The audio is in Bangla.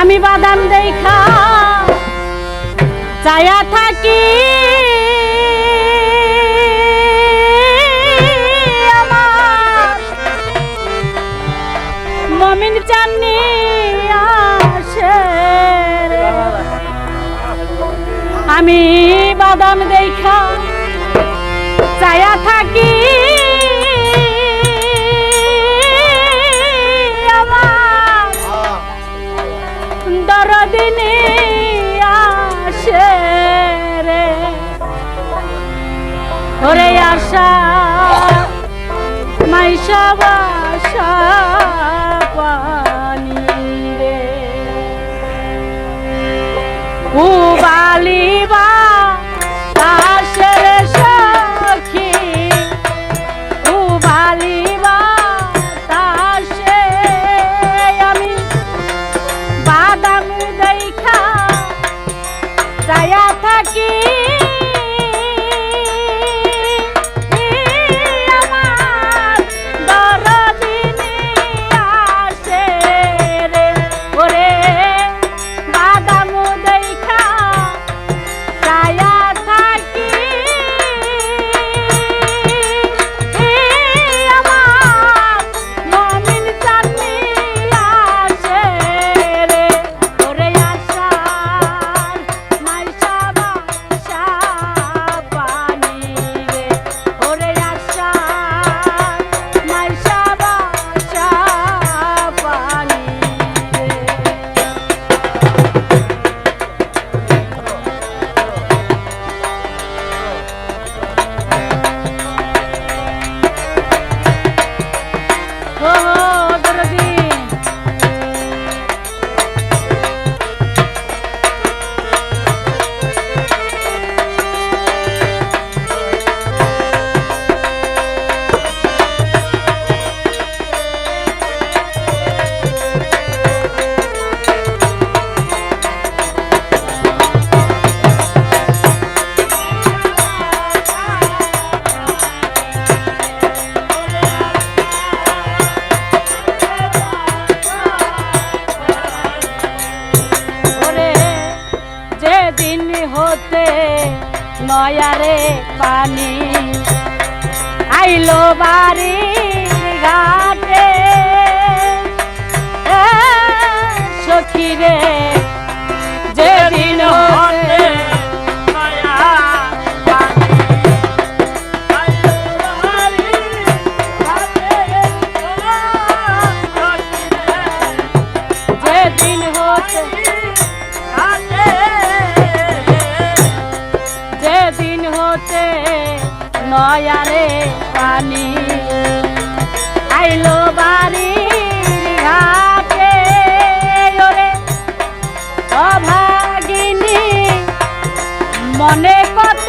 আমি বাদাম দেখা চায়া থাকি। মমিন চাননি আমি বাদাম দেখা Sasha. দয়ারে পানি আইলো বাড়ি নয়ারে পানি আইলো বাড়ি হাতে ওরে অভাগিনী মনে কত